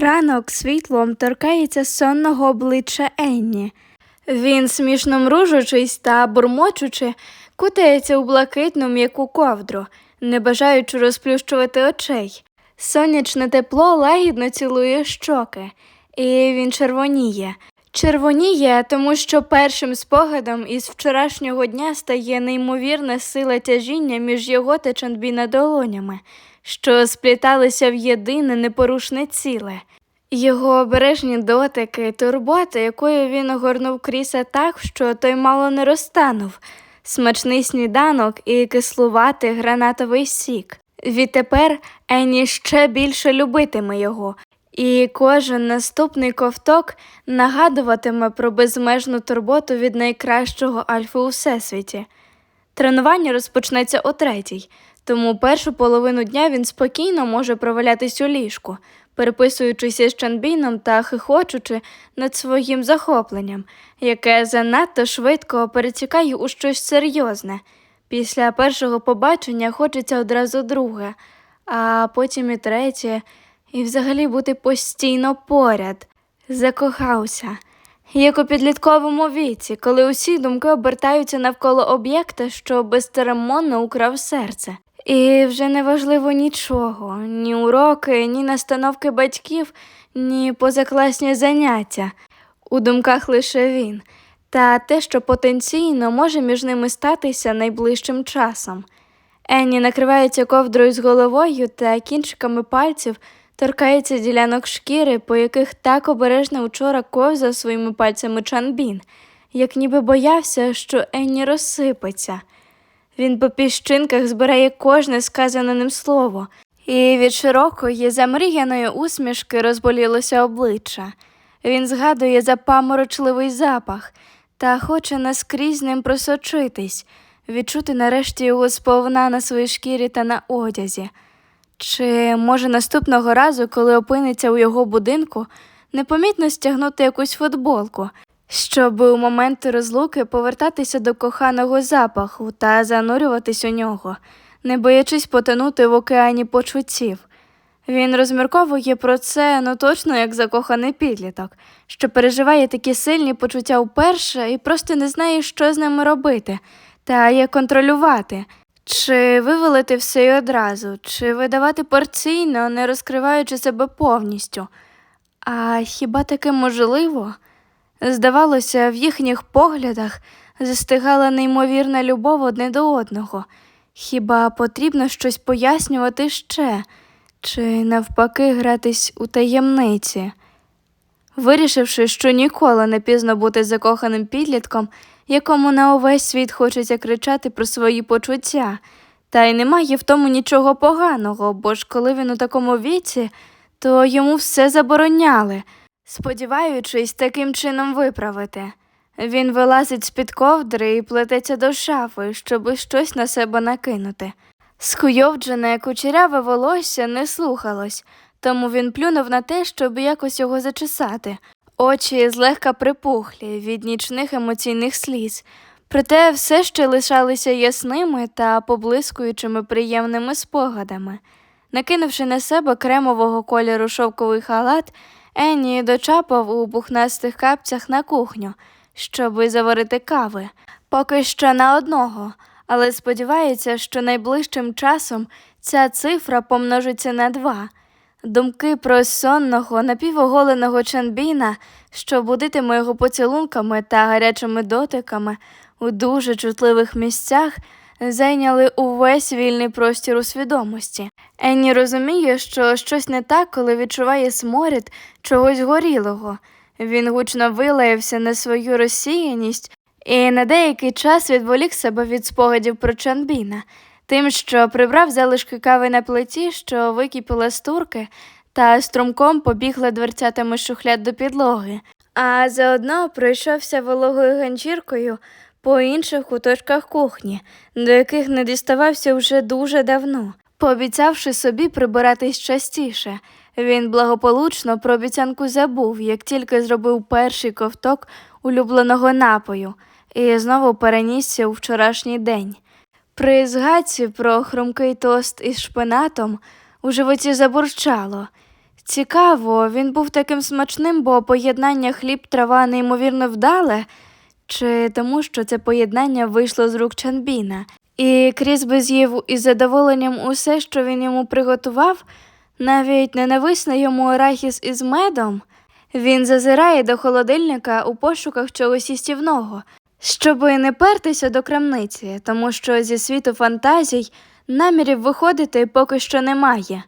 Ранок світлом торкається сонного обличчя Енні. Він, смішно мружучись та бурмочучи, кутається у блакитну м'яку ковдру, не бажаючи розплющувати очей. Сонячне тепло лагідно цілує щоки, і він червоніє. Червоніє, тому що першим спогадом із вчорашнього дня стає неймовірна сила тяжіння між його та Чанбіна долонями, що спліталися в єдине непорушне ціле. Його обережні дотики, турбота, якою він огорнув кріса так, що той мало не розтанув, смачний сніданок і кислуватий гранатовий сік. Відтепер Енні ще більше любитиме його, і кожен наступний ковток нагадуватиме про безмежну турботу від найкращого альфа у всесвіті. Тренування розпочнеться о третій, тому першу половину дня він спокійно може провалятись у ліжку, переписуючись із Чанбіном та хихочучи над своїм захопленням, яке занадто швидко перетікає у щось серйозне. Після першого побачення хочеться одразу друге, а потім і третє, і взагалі бути постійно поряд. Закохався. Як у підлітковому віці, коли усі думки обертаються навколо об'єкта, що безцеремонно украв серце. І вже не важливо нічого, ні уроки, ні настановки батьків, ні позакласні заняття. У думках лише він, та те, що потенційно може між ними статися найближчим часом. Енні накривається ковдрою з головою та кінчиками пальців торкається ділянок шкіри, по яких так обережно учора ковзав своїми пальцями Чанбін, як ніби боявся, що Енні розсипеться. Він по піщинках збирає кожне сказане ним слово, і від широкої, замріяної усмішки розболілося обличчя. Він згадує запаморочливий запах та хоче наскрізь ним просочитись, відчути нарешті його сповна на своїй шкірі та на одязі. Чи може наступного разу, коли опиниться у його будинку, непомітно стягнути якусь футболку, щоб у моменти розлуки повертатися до коханого запаху та занурюватись у нього, не боячись потонути в океані почуттів. Він розмірковує про це ну точно як закоханий підліток, що переживає такі сильні почуття вперше і просто не знає, що з ними робити, та як контролювати. Чи вивелити все одразу, чи видавати порційно, не розкриваючи себе повністю. А хіба таке можливо? Здавалося, в їхніх поглядах застигала неймовірна любов одне до одного. Хіба потрібно щось пояснювати ще, чи навпаки гратись у таємниці? Вирішивши, що ніколи не пізно бути закоханим підлітком, якому на увесь світ хочеться кричати про свої почуття, та й немає в тому нічого поганого, бо ж коли він у такому віці, то йому все забороняли, сподіваючись таким чином виправити. Він вилазить з-під ковдри і плететься до шафи, щоби щось на себе накинути. Скуйовджене кучеряве волосся не слухалось, тому він плюнув на те, щоб якось його зачесати. Очі злегка припухлі від нічних емоційних сліз, проте все ще лишалися ясними та поблискуючими приємними спогадами. Накинувши на себе кремового кольору шовковий халат, Енні дочапав у пухнастих капцях на кухню, щоби заварити кави, поки що на одного, але сподівається, що найближчим часом ця цифра помножиться на два. Думки про сонного, напівоголеного Чанбіна, що будитиме його поцілунками та гарячими дотиками у дуже чутливих місцях, зайняли увесь вільний простір у свідомості. Енні розуміє, що щось не так, коли відчуває сморід чогось горілого. Він гучно вилаявся на свою розсіяність і на деякий час відволік себе від спогадів про Чанбіна тим, що прибрав залишки кави на плиті, що википіла з турки, та струмком побігла дверцятами шухляд до підлоги, а заодно пройшовся вологою ганчіркою по інших куточках кухні, до яких не діставався вже дуже давно. Пообіцявши собі прибиратись частіше, він благополучно про обіцянку забув, як тільки зробив перший ковток улюбленого напою, і знову перенісся у вчорашній день. При згадці про хрумкий тост із шпинатом у животі забурчало. Цікаво, він був таким смачним, бо поєднання хліб трава неймовірно вдале, чи тому, що це поєднання вийшло з рук Чанбіна, і Кріс би з'їв із задоволенням усе, що він йому приготував, навіть ненависний йому арахіс із медом. Він зазирає до холодильника у пошуках чогось їстівного, щоби не пертися до крамниці, тому що зі світу фантазій намірів виходити поки що немає.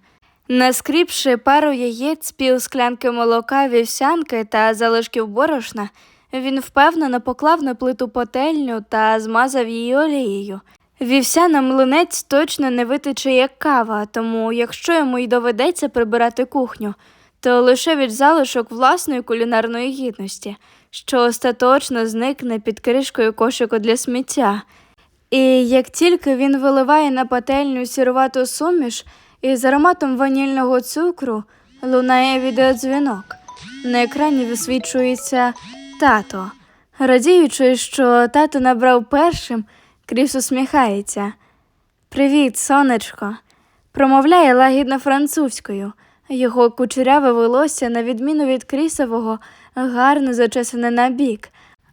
Наскріпши пару яєць, пів склянки молока, вівсянки та залишків борошна, він впевнено поклав на плиту пательню та змазав її олією. Вівсяна млинець точно не витече як кава, тому якщо йому й доведеться прибирати кухню, то лише від залишок власної кулінарної гідності, що остаточно зникне під кришкою кошику для сміття. І як тільки він виливає на пательню сірувату суміш із ароматом ванільного цукру, лунає відеодзвінок. На екрані висвічується тато. Радіючи, що тато набрав першим, Кріс усміхається. Привіт, сонечко. Промовляє лагідно французькою. Його кучеряве волосся, на відміну від крісового, гарно зачесане на бік,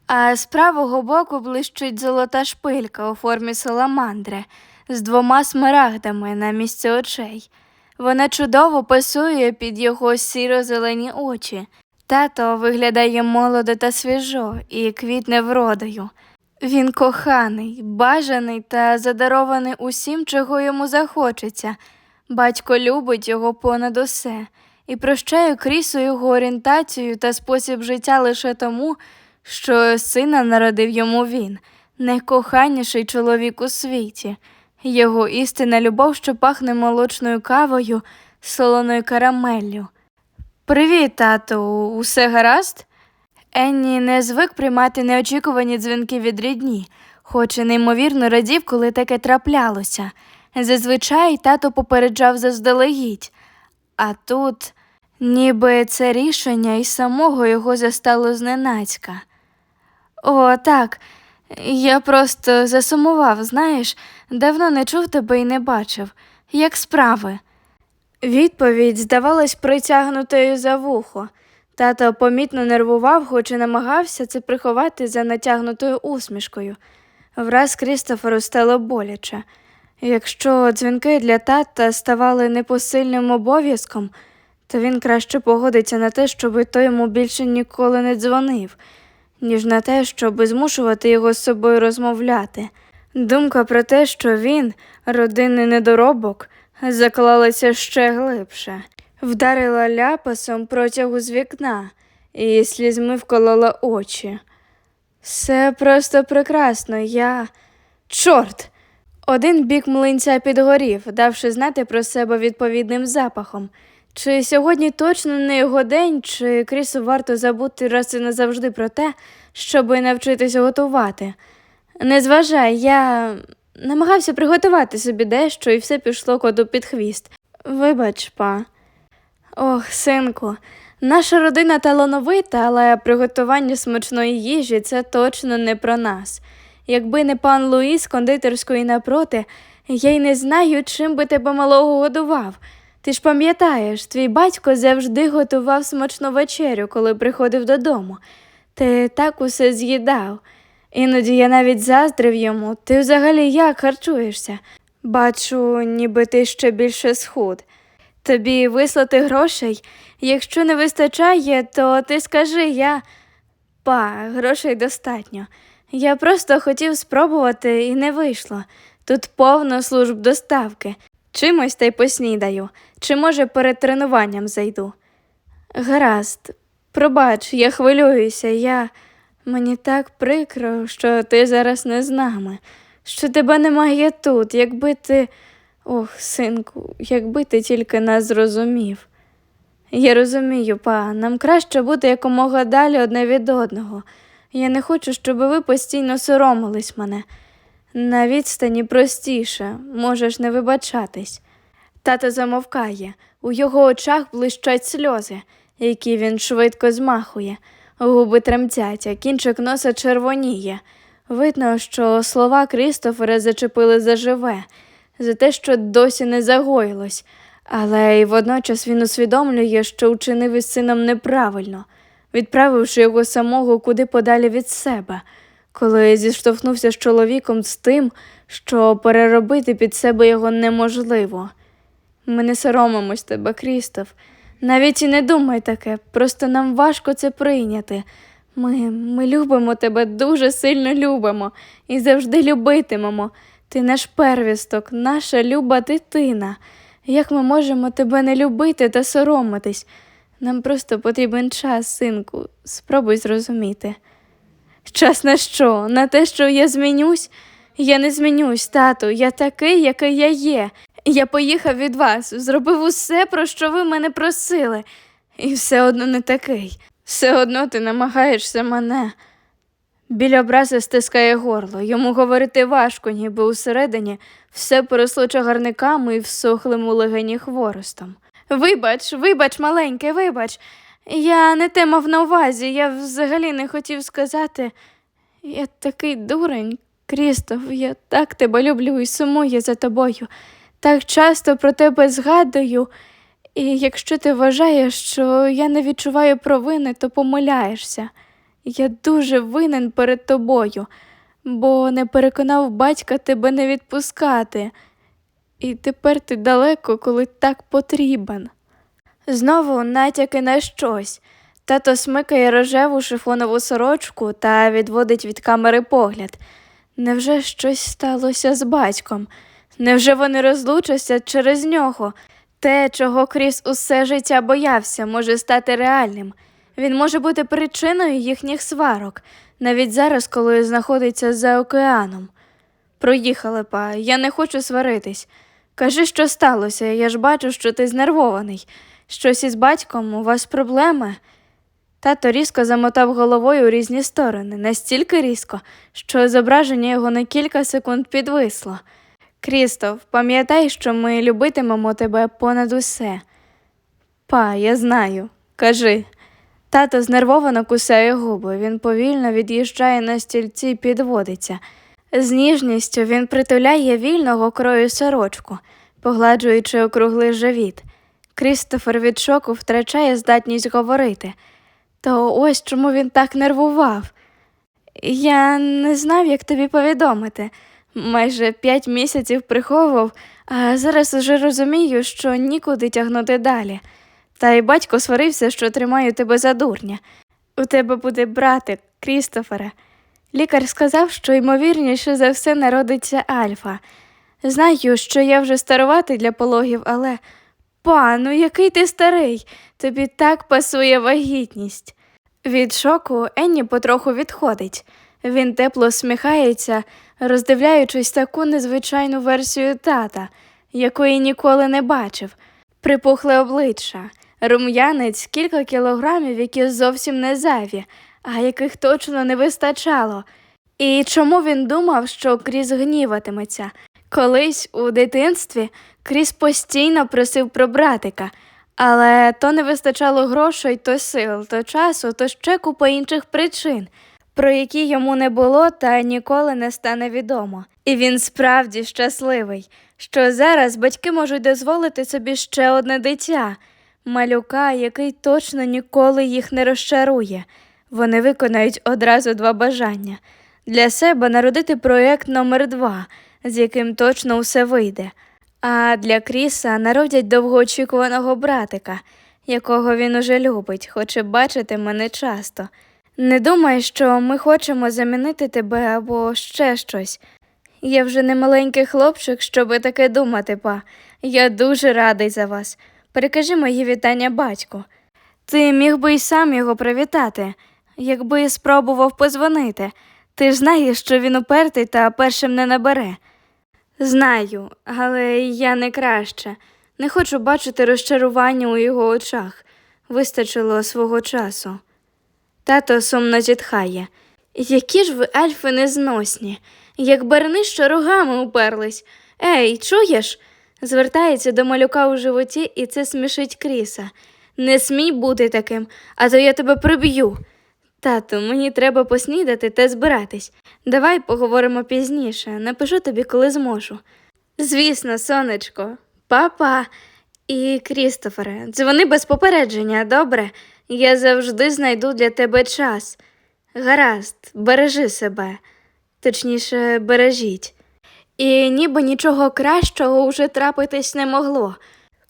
а з правого боку блищить золота шпилька у формі саламандри з двома смарагдами на місці очей. Вона чудово пасує під його сіро-зелені очі. Тато виглядає молодо та свіжо і квітне вродою. Він коханий, бажаний та задарований усім, чого йому захочеться. Батько любить його понад усе і прощає Крісу його орієнтацію та спосіб життя лише тому, що сина народив йому він, найкоханіший чоловік у світі. Його істинна любов, що пахне молочною кавою, солоною карамеллю. Привіт, тату, усе гаразд? Енні не звик приймати неочікувані дзвінки від рідні, хоч і неймовірно радів, коли таке траплялося. Зазвичай тато попереджав заздалегідь, а тут ніби це рішення і самого його застало зненацька. О, так, я просто засумував, знаєш, давно не чув тебе і не бачив. Як справи? Відповідь здавалась притягнутою за вухо. Тато помітно нервував, хоч і намагався це приховати за натягнутою усмішкою. Враз Крістоферу стало боляче. Якщо дзвінки для тата ставали непосильним обов'язком, то він краще погодиться на те, щоби той йому більше ніколи не дзвонив, ніж на те, щоб змушувати його з собою розмовляти. Думка про те, що він, родинний недоробок, заклалася ще глибше, вдарила ляпасом протягу з вікна і слізьми вколола очі. Все просто прекрасно, я. Чорт! Один бік млинця підгорів, давши знати про себе відповідним запахом. Чи сьогодні точно не його день, чи Крісу варто забути раз і назавжди про те, щоби навчитись готувати. Не зважай, я намагався приготувати собі дещо і все пішло коту під хвіст. Вибач, па. Ох, синку, наша родина талановита, але приготування смачної їжі це точно не про нас. Якби не пан Луїс кондитерської напроти, я й не знаю, чим би тебе малого годував. Ти ж пам'ятаєш, твій батько завжди готував смачну вечерю, коли приходив додому. Ти так усе з'їдав. Іноді я навіть заздрив йому. Ти взагалі як харчуєшся? Бачу, ніби ти ще більше схуд. Тобі вислати грошей? Якщо не вистачає, то ти скажи я. Па, грошей достатньо. Я просто хотів спробувати і не вийшло. Тут повно служб доставки. Чимось та й поснідаю, чи може перед тренуванням зайду. Гаразд, пробач, я хвилююся, я. Мені так прикро, що ти зараз не з нами, що тебе немає тут, якби ти. Ох, синку, якби ти тільки нас зрозумів. Я розумію, па, нам краще бути якомога далі одне від одного. Я не хочу, щоб ви постійно соромились мене. На відстані простіше, можеш не вибачатись. Тато замовкає, у його очах блищать сльози, які він швидко змахує, губи тремтять, а кінчик носа червоніє. Видно, що слова Крістофера зачепили заживе, за те, що досі не загоїлось, Але й водночас він усвідомлює, що вчинив із сином неправильно, відправивши його самого куди подалі від себе, коли зіштовхнувся з чоловіком з тим, що переробити під себе його неможливо. Ми не соромимось тебе, Крістоф. Навіть і не думай таке, просто нам важко це прийняти. Ми, ми любимо тебе, дуже сильно любимо і завжди любитимемо. Ти наш первісток, наша люба дитина. Як ми можемо тебе не любити та соромитись? Нам просто потрібен час, синку, спробуй зрозуміти. Час на що? На те, що я змінюсь? Я не змінюсь, тату, я такий, який я є. Я поїхав від вас, зробив усе, про що ви мене просили, і все одно не такий. Все одно ти намагаєшся мене. Біль образи стискає горло, йому говорити важко, ніби усередині все поросло чагарниками і всохлим у легені хворостом. Вибач, вибач, маленьке, вибач. Я не те мав на увазі, я взагалі не хотів сказати. Я такий дурень, Крістоф, я так тебе люблю і сумую за тобою. Так часто про тебе згадую, і якщо ти вважаєш, що я не відчуваю провини, то помиляєшся. Я дуже винен перед тобою, бо не переконав батька тебе не відпускати. І тепер ти далеко, коли так потрібен. Знову натяки на щось. Тато смикає рожеву шифонову сорочку та відводить від камери погляд. Невже щось сталося з батьком? Невже вони розлучаться через нього? Те, чого Кріс усе життя боявся, може стати реальним. Він може бути причиною їхніх сварок, навіть зараз, коли знаходиться за океаном. Проїхали, па, я не хочу сваритись. Кажи, що сталося, я ж бачу, що ти знервований. Щось із батьком, у вас проблеми. Тато різко замотав головою у різні сторони, настільки різко, що зображення його на кілька секунд підвисло. Крістоф, пам'ятай, що ми любитимемо тебе понад усе. Па, я знаю. Кажи. Тато знервовано кусає губи, він повільно від'їжджає на стільці і підводиться. З ніжністю він притуляє вільного крою сорочку, погладжуючи округлий живіт. Крістофер від шоку втрачає здатність говорити. То ось чому він так нервував. Я не знав, як тобі повідомити. Майже п'ять місяців приховував, а зараз уже розумію, що нікуди тягнути далі. Та й батько сварився, що тримаю тебе за дурня. У тебе буде братик, Крістофере. Лікар сказав, що ймовірніше за все народиться Альфа. Знаю, що я вже старуватий для пологів, але пану, який ти старий, тобі так пасує вагітність. Від шоку Енні потроху відходить. Він тепло сміхається, роздивляючись таку незвичайну версію тата, якої ніколи не бачив. Припухле обличчя, рум'янець, кілька кілограмів, які зовсім не зайві, а яких точно не вистачало. І чому він думав, що Кріс гніватиметься? Колись у дитинстві Кріс постійно просив про братика, але то не вистачало грошей, то сил, то часу, то ще купа інших причин, про які йому не було та ніколи не стане відомо. І він справді щасливий, що зараз батьки можуть дозволити собі ще одне дитя, малюка, який точно ніколи їх не розчарує. Вони виконають одразу два бажання для себе народити проєкт номер два, з яким точно усе вийде. А для Кріса народять довгоочікуваного братика, якого він уже любить, хоче бачити мене часто. Не думай, що ми хочемо замінити тебе або ще щось. Я вже не маленький хлопчик, щоби таке думати, па. Я дуже радий за вас. Перекажи мої вітання батьку. Ти міг би й сам його привітати, якби спробував позвонити. Ти ж знаєш, що він упертий та першим не набере. Знаю, але я не краще. Не хочу бачити розчарування у його очах. Вистачило свого часу. Тато сумно зітхає. Які ж ви ельфи незносні, як барни, що рогами уперлись. Ей, чуєш? Звертається до малюка у животі, і це смішить Кріса. Не смій бути таким, а то я тебе приб'ю. Тату, мені треба поснідати та збиратись. Давай поговоримо пізніше, напишу тобі, коли зможу. Звісно, сонечко, Па-па. І, Крістофере, дзвони без попередження, добре? Я завжди знайду для тебе час. Гаразд, бережи себе, точніше, бережіть. І ніби нічого кращого уже трапитись не могло.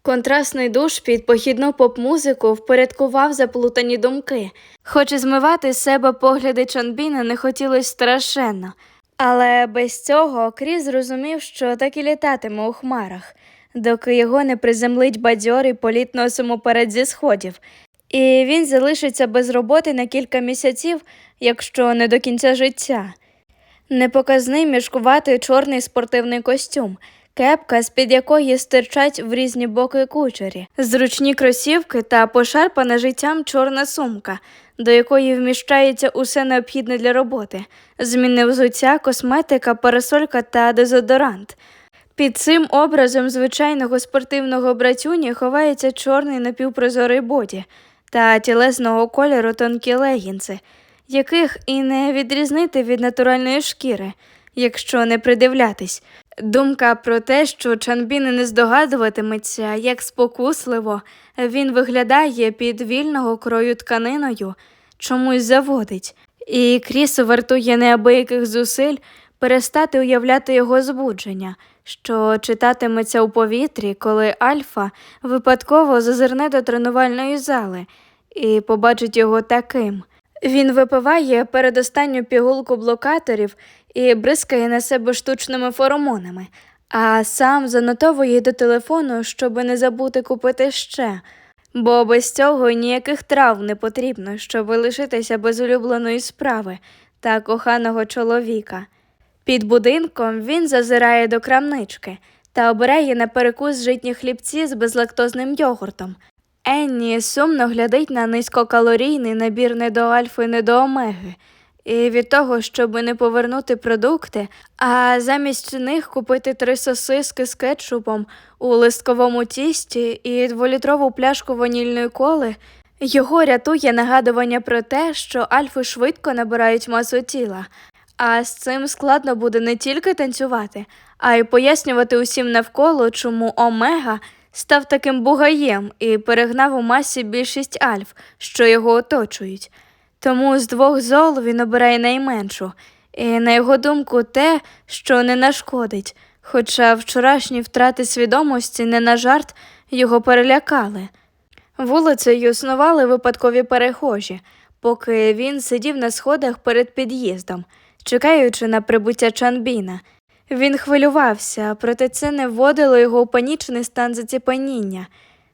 Контрастний душ під похідну поп-музику впорядкував заплутані думки, хоч і змивати з себе погляди Чонбіна не хотілося страшенно. Але без цього Кріс зрозумів, що так і літатиме у хмарах, доки його не приземлить бадьорий політ носом уперед зі сходів, і він залишиться без роботи на кілька місяців, якщо не до кінця життя. Непоказний мішкуватий чорний спортивний костюм, кепка, з-під якої стирчать в різні боки кучері, зручні кросівки та пошарпана життям чорна сумка, до якої вміщається усе необхідне для роботи, змінне взуття, косметика, парасолька та дезодорант. Під цим образом звичайного спортивного братюні ховається чорний напівпрозорий боді та тілесного кольору тонкі легінси, яких і не відрізнити від натуральної шкіри, якщо не придивлятись. Думка про те, що Чанбін не здогадуватиметься, як спокусливо він виглядає під вільного крою тканиною, чомусь заводить, і Крісу вартує неабияких зусиль перестати уявляти його збудження, що читатиметься у повітрі, коли Альфа випадково зазирне до тренувальної зали і побачить його таким. Він випиває передостанню пігулку блокаторів і бризкає на себе штучними феромонами, а сам занотовує до телефону, щоб не забути купити ще, бо без цього ніяких трав не потрібно, щоб лишитися без улюбленої справи та коханого чоловіка. Під будинком він зазирає до крамнички та обирає на перекус житні хлібці з безлактозним йогуртом. Енні сумно глядить на низькокалорійний набір не до альфи, не до омеги, і від того, щоб не повернути продукти, а замість них купити три сосиски з кетчупом у листковому тісті і дволітрову пляшку ванільної коли, його рятує нагадування про те, що альфи швидко набирають масу тіла, а з цим складно буде не тільки танцювати, а й пояснювати усім навколо, чому омега став таким бугаєм і перегнав у масі більшість альф, що його оточують. Тому з двох зол він обирає найменшу, і на його думку, те, що не нашкодить, хоча вчорашні втрати свідомості не на жарт його перелякали. Вулицею снували випадкові перехожі, поки він сидів на сходах перед під'їздом, чекаючи на прибуття Чанбіна. Він хвилювався, проте це не вводило його у панічний стан заціпаніння.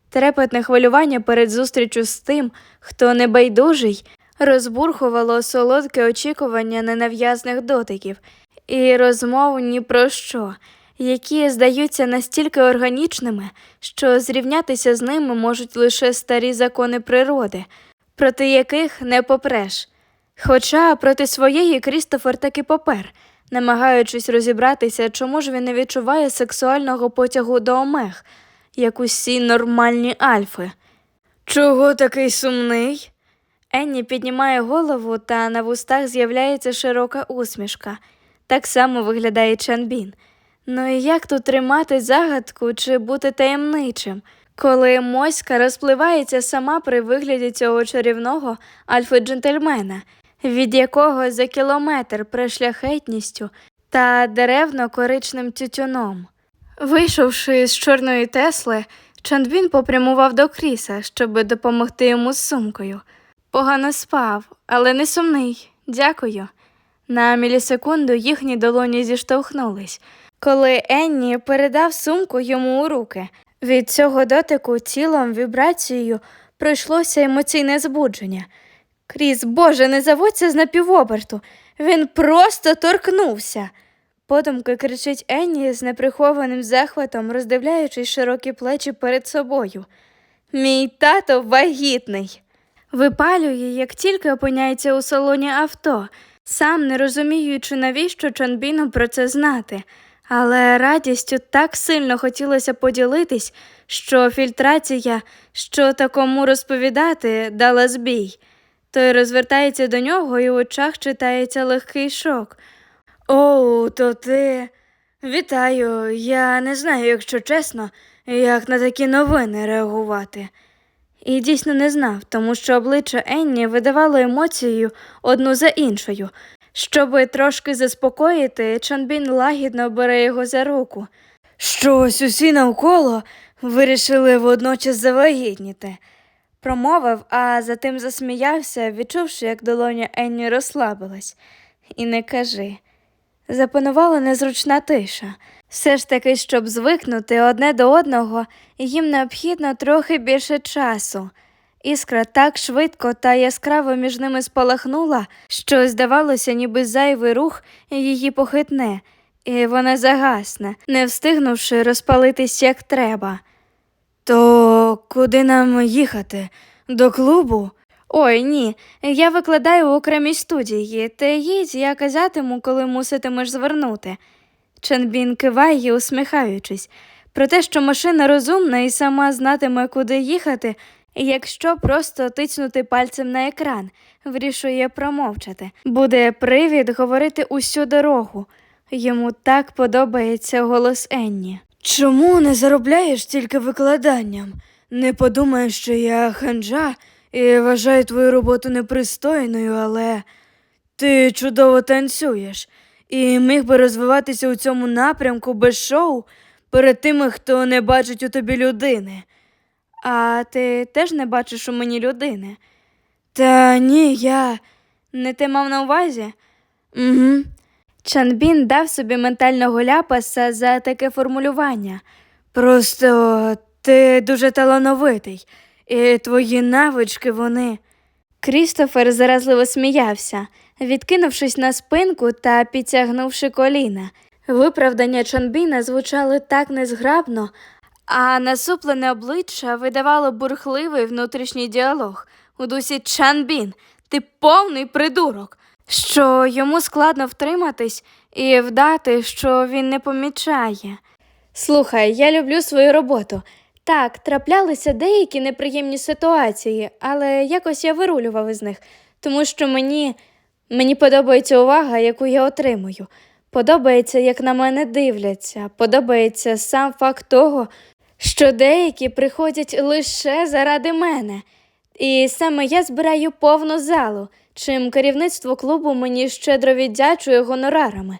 Трепетне хвилювання перед зустрічю з тим, хто небайдужий, розбурхувало солодке очікування ненав'язних дотиків і розмов ні про що, які здаються настільки органічними, що зрівнятися з ними можуть лише старі закони природи, проти яких не попреш. Хоча проти своєї Крістофер таки попер, намагаючись розібратися, чому ж він не відчуває сексуального потягу до омег, як усі нормальні альфи. Чого такий сумний? Енні піднімає голову, та на вустах з'являється широка усмішка. Так само виглядає Чанбін. Ну і як тут тримати загадку чи бути таємничим, коли моська розпливається сама при вигляді цього чарівного альфа-джентльмена, від якого за кілометр пришляхетністю та деревно-коричним тютюном. Вийшовши з чорної Тесли, Чанбін попрямував до Кріса, щоб допомогти йому з сумкою. Погано спав, але не сумний. Дякую. На мілісекунду їхні долоні зіштовхнулись, коли Енні передав сумку йому у руки. Від цього дотику тілом вібрацією пройшлося емоційне збудження. Кріс, Боже, не заводься з напівоберту. Він просто торкнувся. Подумки кричить Енні з неприхованим захватом, роздивляючись широкі плечі перед собою. Мій тато вагітний. Випалює, як тільки опиняється у салоні авто, сам не розуміючи, навіщо Чанбіну про це знати, але радістю так сильно хотілося поділитись, що фільтрація, що такому розповідати, дала збій. Той розвертається до нього і в очах читається легкий шок. Оу, то ти. Вітаю, я не знаю, якщо чесно, як на такі новини реагувати. І дійсно не знав, тому що обличчя Енні видавало емоцію одну за іншою. Щоби трошки заспокоїти, Чанбін лагідно бере його за руку. Щось усі навколо вирішили водночас завагітніти, промовив, а затим засміявся, відчувши, як долоня Енні розслабилась. І не кажи. Запанувала незручна тиша. Все ж таки, щоб звикнути одне до одного, їм необхідно трохи більше часу. Іскра так швидко та яскраво між ними спалахнула, що здавалося, ніби зайвий рух її похитне, і вона загасне, не встигнувши розпалитись як треба. То куди нам їхати? До клубу? Ой, ні, я викладаю в окремій студії. Ти їдь, я казатиму, коли муситимеш звернути. Чанбін киває, усміхаючись. Про те, що машина розумна і сама знатиме, куди їхати, якщо просто тицнути пальцем на екран, вирішує промовчати. Буде привід говорити усю дорогу. Йому так подобається голос Енні. Чому не заробляєш тільки викладанням? Не подумаєш, що я ханжа і вважаю твою роботу непристойною, але ти чудово танцюєш і міг би розвиватися у цьому напрямку без шоу перед тими, хто не бачить у тобі людини. А ти теж не бачиш у мені людини? Та ні, я не ти мав на увазі? Угу. Чанбін дав собі ментального ляпаса за таке формулювання. Просто ти дуже талановитий, і твої навички вони. Крістофер заразливо сміявся, відкинувшись на спинку та підтягнувши коліна. Виправдання Чанбіна звучали так незграбно, а насуплене обличчя видавало бурхливий внутрішній діалог у дусі Чанбін, ти повний придурок, що йому складно втриматись і вдати, що він не помічає. Слухай, я люблю свою роботу. Так, траплялися деякі неприємні ситуації, але якось я вирулював із них, тому що мені, мені подобається увага, яку я отримую. Подобається, як на мене дивляться, подобається сам факт того, що деякі приходять лише заради мене. І саме я збираю повну залу, чим керівництво клубу мені щедро віддячує гонорарами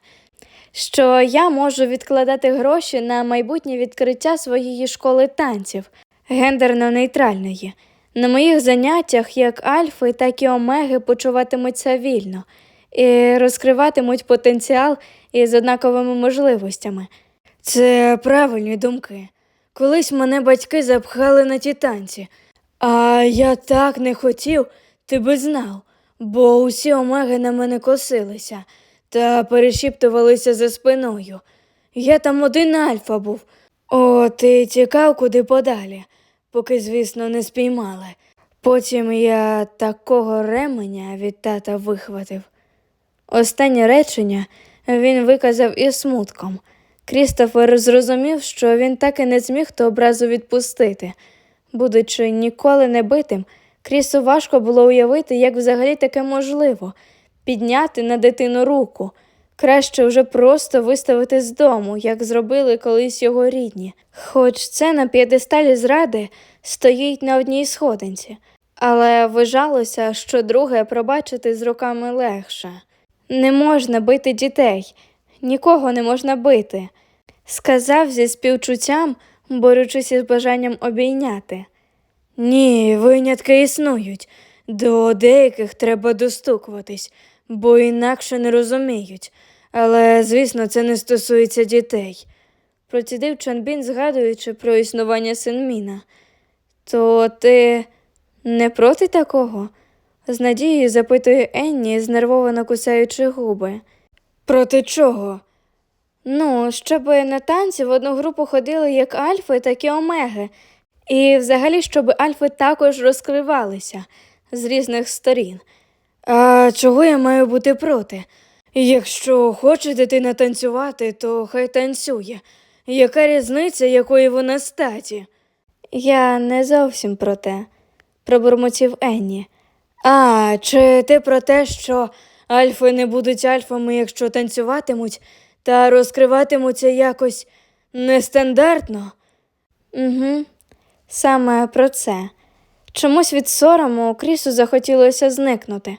що я можу відкладати гроші на майбутнє відкриття своєї школи танців, гендерно-нейтральної. На моїх заняттях як альфи, так і омеги почуватимуться вільно і розкриватимуть потенціал із однаковими можливостями. Це правильні думки. Колись мене батьки запхали на ті танці, а я так не хотів, ти би знав, бо усі омеги на мене косилися та перешіптувалися за спиною. Я там один альфа був. О, ти тікав куди подалі, поки, звісно, не спіймали. Потім я такого ременя від тата вихватив. Останнє речення він виказав із смутком. Крістофер зрозумів, що він так і не зміг ту образу відпустити. Будучи ніколи не битим, Крісу важко було уявити, як взагалі таке можливо підняти на дитину руку. Краще вже просто виставити з дому, як зробили колись його рідні. Хоч це на п'єдесталі зради стоїть на одній сходинці, але вважалося, що друге пробачити з руками легше. Не можна бити дітей, нікого не можна бити, сказав зі співчуттям, борючись із бажанням обійняти. Ні, винятки існують. До деяких треба достукуватись, бо інакше не розуміють. Але, звісно, це не стосується дітей. Процідив Чанбін, згадуючи про існування Синміна. То ти не проти такого? з надією запитує Енні, знервовано кусаючи губи. Проти чого? Ну, щоб на танці в одну групу ходили як альфи, так і омеги, і взагалі, щоб альфи також розкривалися з різних сторін. А чого я маю бути проти? Якщо хоче дитина танцювати, то хай танцює. Яка різниця, якої вона статі? Я не зовсім про те, пробурмотів Енні. А, чи ти про те, що альфи не будуть альфами, якщо танцюватимуть, та розкриватимуться якось нестандартно? Угу. Саме про це. Чомусь від сорому Крісу захотілося зникнути.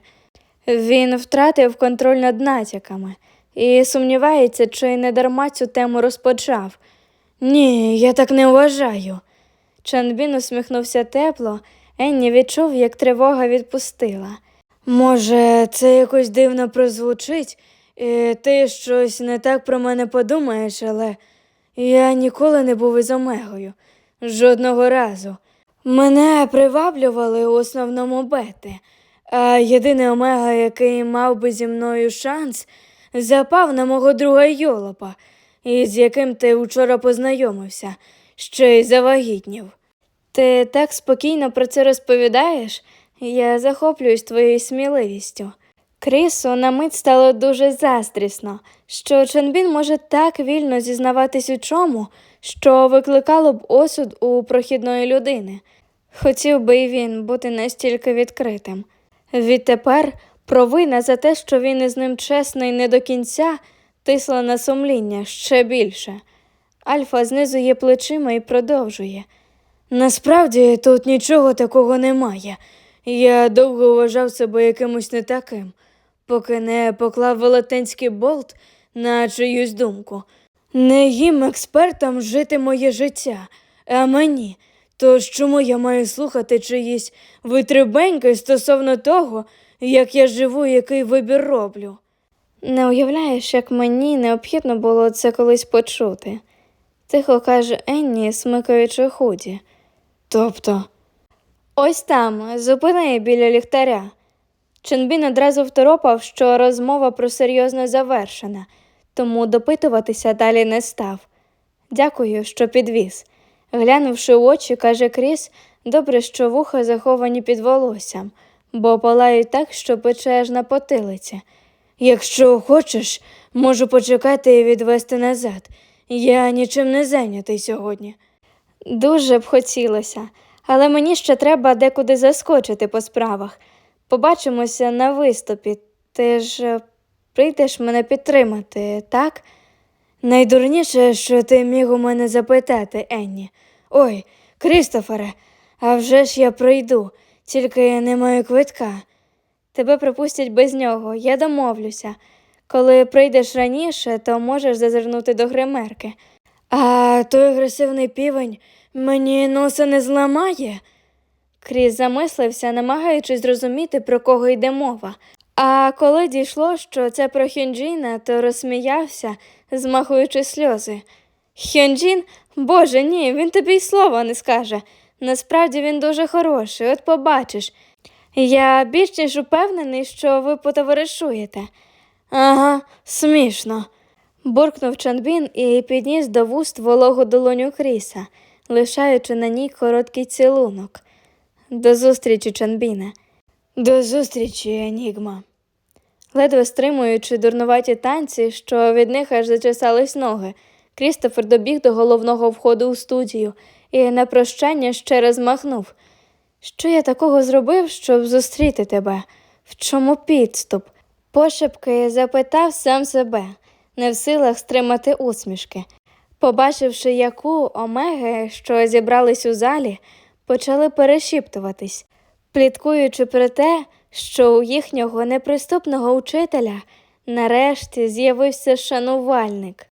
Він втратив контроль над натяками і сумнівається, чи не дарма цю тему розпочав. Ні, я так не вважаю. Чанбін усміхнувся тепло, Енні відчув, як тривога відпустила. Може, це якось дивно прозвучить, і ти щось не так про мене подумаєш, але я ніколи не був із Омегою. Жодного разу. Мене приваблювали у основному бети, а єдиний Омега, який мав би зі мною шанс, запав на мого друга Йолопа, із яким ти вчора познайомився, ще й завагітнів. Ти так спокійно про це розповідаєш? Я захоплююсь твоєю сміливістю. Крісу на мить стало дуже заздрісно, що Ченбін може так вільно зізнаватись у чому, що викликало б осуд у прохідної людини. Хотів би він бути настільки відкритим. Відтепер провина за те, що він із ним чесний не до кінця, тисла на сумління ще більше. Альфа знизує плечима і продовжує. Насправді тут нічого такого немає. Я довго вважав себе якимось не таким, поки не поклав велетенський болт на чиюсь думку. Не їм експертам жити моє життя, а мені. Тож чому я маю слухати чиїсь витребеньки стосовно того, як я живу і який вибір роблю? Не уявляєш, як мені необхідно було це колись почути, тихо каже Енні, смикаючи худі. Тобто. Ось там, зупини біля ліхтаря. Ченбін одразу второпав, що розмова про серйозне завершена, тому допитуватися далі не став. Дякую, що підвіз. Глянувши в очі, каже Кріс, добре, що вуха заховані під волоссям, бо палають так, що пече аж на потилиці. Якщо хочеш, можу почекати і відвести назад. Я нічим не зайнятий сьогодні. Дуже б хотілося, але мені ще треба декуди заскочити по справах. Побачимося на виступі. Ти ж прийдеш мене підтримати, так? Найдурніше, що ти міг у мене запитати, Енні. Ой, Крістофере, а вже ж я прийду, тільки я не маю квитка. Тебе припустять без нього, я домовлюся. Коли прийдеш раніше, то можеш зазирнути до гримерки. А той агресивний півень мені носа не зламає. Кріс замислився, намагаючись зрозуміти, про кого йде мова. А коли дійшло, що це про Хюнджіна, то розсміявся, змахуючи сльози. Хюнджін? Боже, ні, він тобі й слова не скаже. Насправді він дуже хороший, от побачиш. Я більш ніж упевнений, що ви потоваришуєте. Ага, смішно. буркнув Чанбін і підніс до вуст вологу долоню Кріса, лишаючи на ній короткий цілунок. До зустрічі, Чанбіне. До зустрічі, Енігма. Ледве стримуючи дурнуваті танці, що від них аж зачесались ноги, Крістофер добіг до головного входу у студію і на прощання ще раз махнув. Що я такого зробив, щоб зустріти тебе? В чому підступ? Пошепки запитав сам себе, не в силах стримати усмішки. Побачивши, яку омеги, що зібрались у залі, почали перешіптуватись, пліткуючи про те, що у їхнього неприступного учителя нарешті з'явився шанувальник.